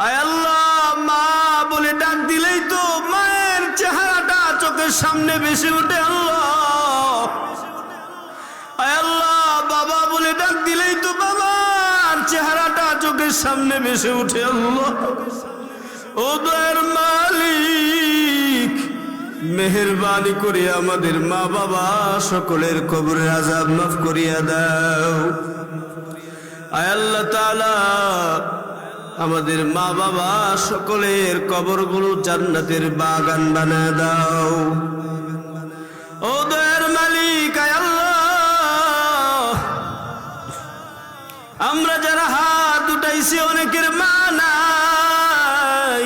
আল্লাহ, মা বলে ডাক দিলেই তো মায়ের চেহারাটা চোখের সামনে বেশি উঠে আল্লাহ। আল্লাহ, বাবা বলে ডাক দিলেই তো বাবার চেহারাটা চোখের সামনে বেশি উঠে আল্লাহ। ও দয়ের মালিক, মেহরবানি করে আমাদের মা বাবা সকলের কবরের আজাব মাফ করিয়া দাও। আয় আল্লাহ তাআলা আমাদের মা বাবা সকলের কবরগুলো জান্নাতের বাগান বানায় দাও। ও দয়ার মালিক আমরা যারা হাত উঠাইছি, অনেকের মা নাই,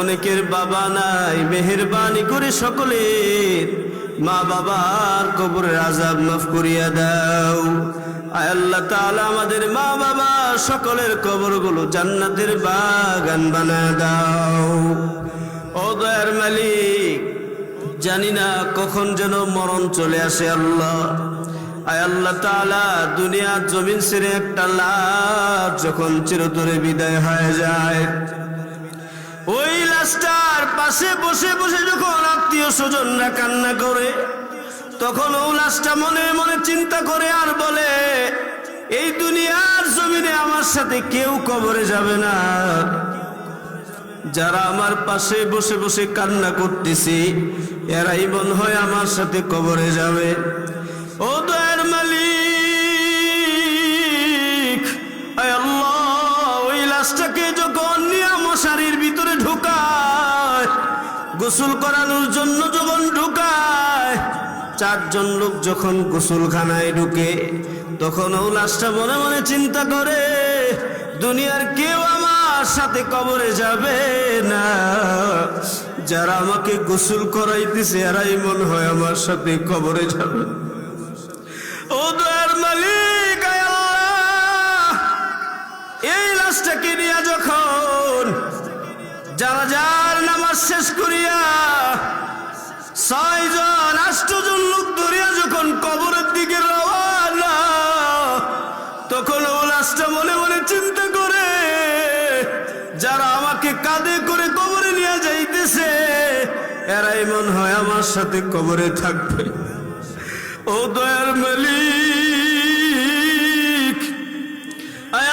অনেকের বাবা নাই। মেহরবানি করে সকলের মা বাবার কবরের আজাব মাফ করিয়া দাও। আল্লাহ তাআলা আমাদের মা বাবা সকলের কবরগুলো জান্নাতের বাগান বানা দাও। ও দয়ার মালিক, জানি না কখন যেন মরণ চলে আসে আল্লাহ। আয় আল্লাহ তাআলা, দুনিয়ার জমিন ছেড়ে একটা লাশ যখন চিরতরে বিদায় হয়ে যায়। ওই লাশটার পাশে বসে বসে যখন আত্মীয় স্বজনরা কান্না করে, তখন ও লাশটা মনে মনে চিন্তা করে আর বলে এই দুনিয়ার জমিনে আমার সাথে কেউ কবরে যাবে না। যারা আমার পাশে বসে বসে কান্না করতেছি, এরাই মন হয় আমার সাথে কবরে যাবে। ও দয়ার মালিক ওই লাশটাকে যখন নিয়ে মশারির ভিতরে ঢুকায়, গোসল করানোর জন্য যখন চারজন লোক যখন গোসলখানায় ঢুকে, তখন ও লাশটা মনে মনে চিন্তা করে, দুনিয়ার কেউ আমার সাথে কবরে যাবে না। যারা আমাকে গোসল করাইতেছে, এরাই মনে হয় আমার সাথে কবরে যাবে। ও দয়ার মালিক এই লাশটাকে নিয়ে যখন যারা যার নামাজ শেষ করিয়া ছয়জন আষ্টজন লোক ধরিয়া যখন কবরের দিকে রওয়ানা তখন ও লাশটা মনে মনে চিন্তা করে, যারা আমাকে কাঁধে করে কবরে নিয়ে যাইতেছে, এরাই মন হয় আমার সাথে কবরে থাকবে। ও দয়ার মালিক, আয়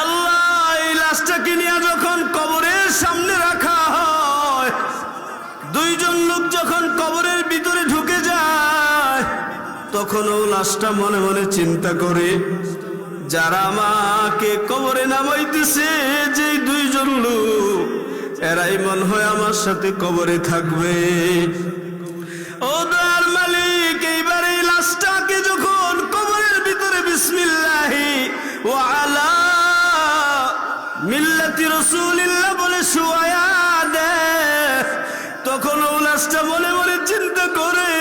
নিয়ে যখন কবরের সামনে রাখা হয়, দুইজন লোক যখন কবরের ভিতরে ঢুকে তখন ও লাশটা মনে মনে চিন্তা করে। যারা আমাকে কবরে নামাইতেছে যে দুইজন লোক, এরাই মন হয় আমার সাথে কবরে থাকবে। ও দয়ার মালিক, এইবার এই লাশটাকে যখন কবরের ভিতরে বিসমিল্লাহি ও আলা মিল্লাতি রসুলিল্লাহ বলে শুয়ায়া দে তখন ও লাশটা মনে মনে চিন্তা করে।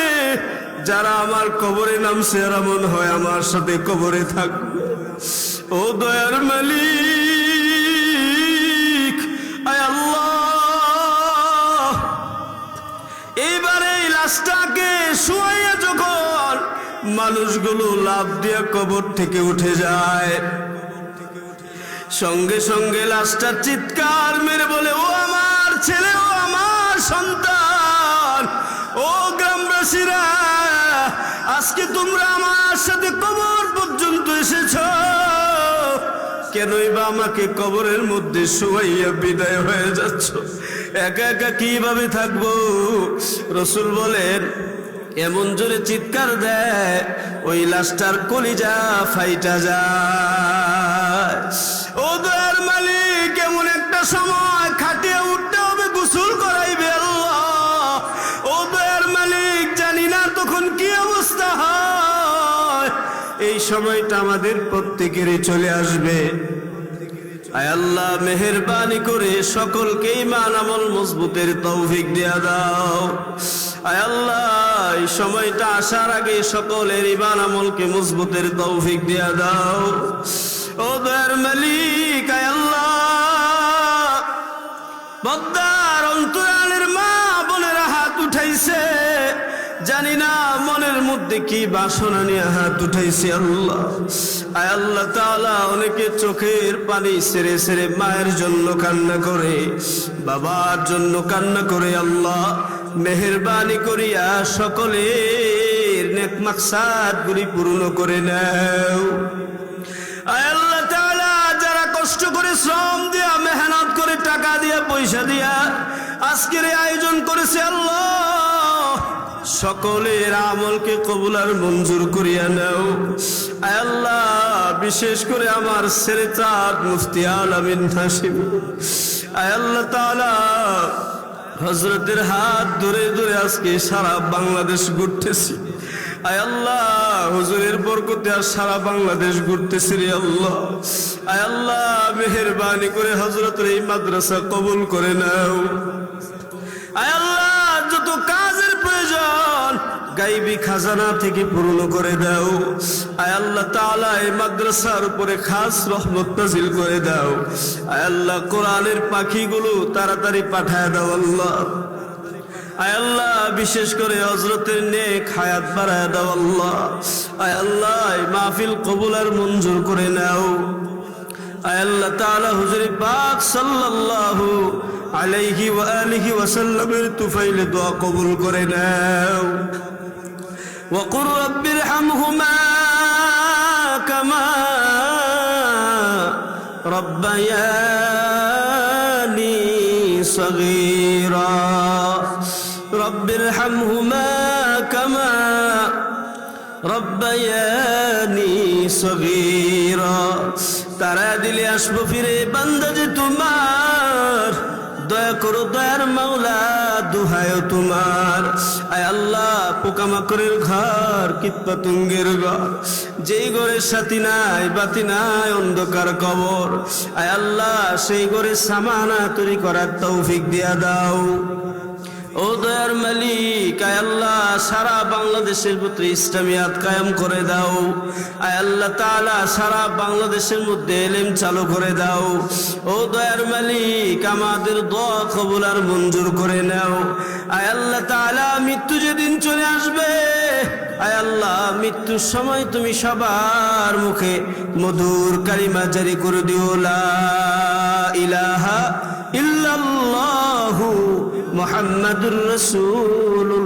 যারা আমার কবরে নামছে, এরা মন হয় আমার সাথে কবরে থাকবে ও দয়ার মালিক এইবার এই লাশটাকে শুয়াইয়া যখন মানুষগুলো লাভ দিয়ে কবর থেকে উঠে যায়, সঙ্গে সঙ্গে লাশটা চিৎকার মেরে বলে, ও আমার ছেলে, ও আমার সন্তান। আজকে তোমরা আমার সাথে কবর পর্যন্ত এসেছ। কেনই বা আমাকে কবরের মধ্যে শুয়াইয়া বিদায় হয়ে যাচ্ছ? একা একা কীভাবে থাকব? রসুল বলেন, এমন জোরে চিৎকার দেয়, ওই লাশটার কলিজা ফাইটা যায়। ও দয়ার মালিক এমন একটা সময় খাটিয়ে উঠতে সময়টা আমাদের প্রত্যেকেরই চলে আসবে। আল্লাহ, মেহরবানি করে সকলকে ইমান আমল মজবুতের তৌফিক দেয়া দাও। আল্লাহ সময়টা আসার আগে সকলের ইমান আমলকে মজবুতের তৌফিক দেয়া দাও। ও দয়ার মালিক আল্লাহ বদ্দার জানি না মনের মধ্যে কি বাসনা নিয়ে হাত উঠাইছি আল্লাহ। আয় আল্লাহ তাআলা অনেকে চোখের পানি সেরে সেরে মায়ের জন্য কান্না করে, বাবার জন্য কান্না করে আল্লাহ। মেহেরবানি করিয়া সকলের নেক মাকসাদ গুলি পূর্ণ করে নাও। আয় আল্লাহ তাআলা যারা কষ্ট করে শ্রম দিয়া, মেহনত করে টাকা দিয়া, পয়সা দিয়া আজকের আয়োজন করেছে আল্লাহ। সকলের আমলকে কবুল আর মঞ্জুর করিয়া নাও। আল্লাহ, বিশেষ করে আমার চাঁদ মুফতি আলামিন হাসিম। আল্লাহ তাআলা হজরতের হাত ধরে ধরে আজকে সারা বাংলাদেশ ঘুরতেছি। আয় আল্লাহ, হুজুরের বরকতে আর সারা বাংলাদেশ ঘুরতেছি রে আল্লাহ। আয় আল্লাহ, মেহেরবানি করে হজরতের এই মাদ্রাসা কবুল করে নাও। আয় আল্লাহ গাইবি খাজানা থেকে পূর্ণ করে দাও। আয় আল্লাহ তাআলা এই মাদ্রাসার উপরে খাস রহমত নাজিল করে দাও। আয় আল্লাহ কোরআনের পাখিগুলো তাড়াতাড়ি পাঠায় দাও আল্লাহ। আয় আল্লাহ বিশেষ করে হজরতের নেক হায়াত বাড়ায় দাও আল্লাহ। আয় আল্লাহ মাহফিল কবুল আর মঞ্জুর করে নাও। আয় আল্লাহ তাআলা হুজুর পাক সাল্লাল্লাহু আলাইহি ওয়া আলিহি ওয়া সাল্লামের তুফাইলে দোয়া কবুল করে নাও। وقل رب ارحمهما كما ربياني صغيرا رب ارحمهما كما রব্বায়ানি সগীরা তারা দিলে আসবো ফিরে বান্দা যে তোমার দয়া করো দয়ার মাওলা, দুহায় তোমার। আয় আল্লাহ, পোকামাকড়ের ঘর, কীটপতঙ্গের ঘর। যেই ঘরে সাথী নাই, বাতি নাই, অন্ধকার কবর। আয় আল্লাহ, সেই ঘরে সামানা তৈরি করার তৌফিক দিয়া দাও। ও দয়ার মালিক, আয় আল্লাহ, সারা বাংলাদেশের পুত্র ইসলামিয়াত কায়েম করে দাও। আয় আল্লাহ তাআলা, সারা বাংলাদেশের মধ্যে এলেম চালু করে দাও। ও দয়ার মালিক, আমাদের দোয়া কবুল আর মঞ্জুর করে নাও। আয় আল্লাহ তালা মৃত্যু যেদিন চলে আসবে, আয় আল্লাহ, মৃত্যুর সময় তুমি সবার মুখে মধুর কালিমা জারি করে দিও। লা ইলাহা ইল্লাল্লাহু মুহাম্মাদুর রাসূলুল্লাহ